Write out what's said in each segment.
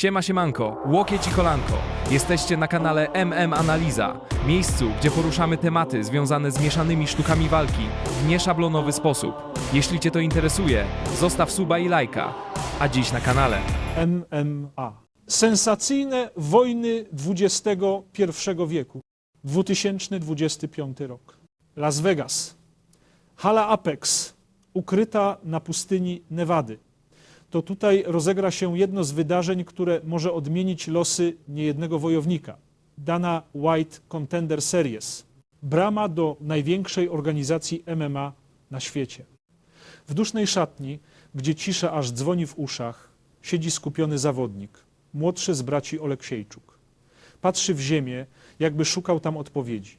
Siema siemanko, łokieć i kolanko. Jesteście na kanale MM Analiza, miejscu, gdzie poruszamy tematy związane z mieszanymi sztukami walki w nieszablonowy sposób. Jeśli Cię to interesuje, zostaw suba i lajka. A dziś na kanale. MMA. Sensacyjne wojny XXI wieku. 2025 rok. Las Vegas. Hala Apex, ukryta na pustyni Nevady. To tutaj rozegra się jedno z wydarzeń, które może odmienić losy niejednego wojownika. Dana White Contender Series. Brama do największej organizacji MMA na świecie. W dusznej szatni, gdzie cisza aż dzwoni w uszach, siedzi skupiony zawodnik, młodszy z braci Oleksiejczuk. Patrzy w ziemię, jakby szukał tam odpowiedzi.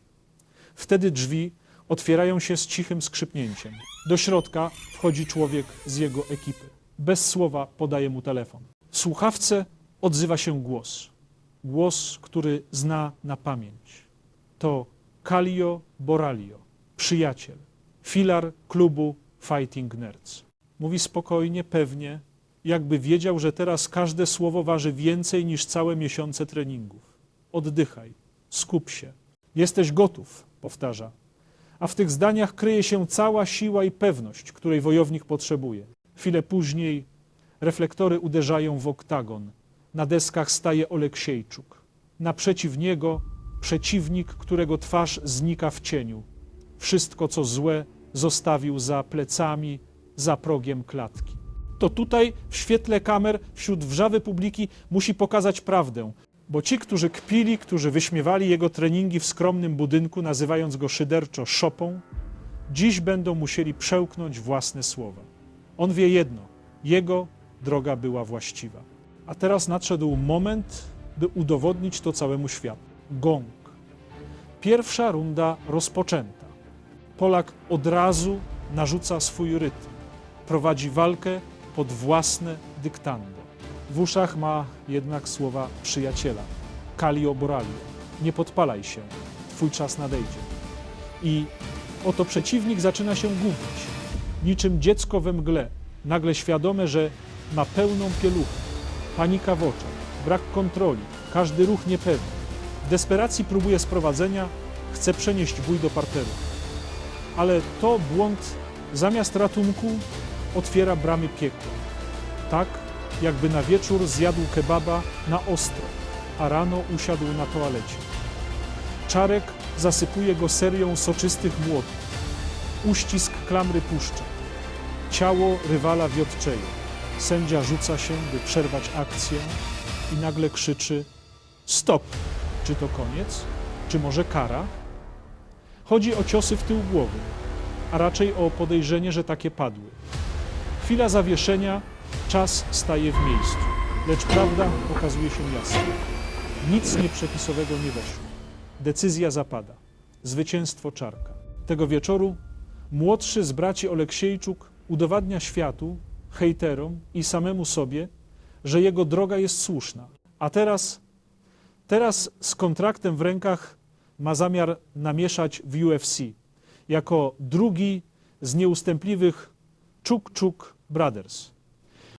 Wtedy drzwi otwierają się z cichym skrzypnięciem. Do środka wchodzi człowiek z jego ekipy. Bez słowa podaje mu telefon. W słuchawce odzywa się głos. Głos, który zna na pamięć. To Kalio Boralio, przyjaciel, filar klubu Fighting Nerds. Mówi spokojnie, pewnie, jakby wiedział, że teraz każde słowo waży więcej niż całe miesiące treningów. Oddychaj, skup się. Jesteś gotów, powtarza. A w tych zdaniach kryje się cała siła i pewność, której wojownik potrzebuje. Chwilę później reflektory uderzają w oktagon. Na deskach staje Oleksiejczuk. Naprzeciw niego przeciwnik, którego twarz znika w cieniu. Wszystko, co złe, zostawił za plecami, za progiem klatki. To tutaj, w świetle kamer, wśród wrzawy publiki, musi pokazać prawdę, bo ci, którzy kpili, którzy wyśmiewali jego treningi w skromnym budynku, nazywając go szyderczo szopą, dziś będą musieli przełknąć własne słowa. On wie jedno: jego droga była właściwa. A teraz nadszedł moment, by udowodnić to całemu światu. Gong. Pierwsza runda rozpoczęta. Polak od razu narzuca swój rytm. Prowadzi walkę pod własne dyktando. W uszach ma jednak słowa przyjaciela. Kalio Boralio. Nie podpalaj się. Twój czas nadejdzie. I oto przeciwnik zaczyna się gubić. Niczym dziecko we mgle. Nagle świadome, że ma pełną pieluchę. Panika w oczach. Brak kontroli. Każdy ruch niepewny. W desperacji próbuje sprowadzenia. Chce przenieść bój do parteru ale to błąd zamiast ratunku otwiera bramy piekła. Tak, jakby na wieczór zjadł kebaba na ostro, a rano usiadł na toalecie. Czarek zasypuje go serią soczystych młotów. Uścisk klamry puszcza. Ciało rywala wiotczeje. Sędzia rzuca się, by przerwać akcję i nagle krzyczy stop. Czy to koniec? Czy może kara? Chodzi o ciosy w tył głowy, a raczej o podejrzenie, że takie padły. Chwila zawieszenia, czas staje w miejscu, lecz prawda okazuje się jasna. Nic nieprzepisowego nie weszło. Decyzja zapada. Zwycięstwo Czarka. Tego wieczoru młodszy z braci Oleksiejczuk udowadnia światu, hejterom i samemu sobie, że jego droga jest słuszna. A teraz, teraz z kontraktem w rękach ma zamiar namieszać w UFC jako drugi z nieustępliwych Czuk Czuk Brothers.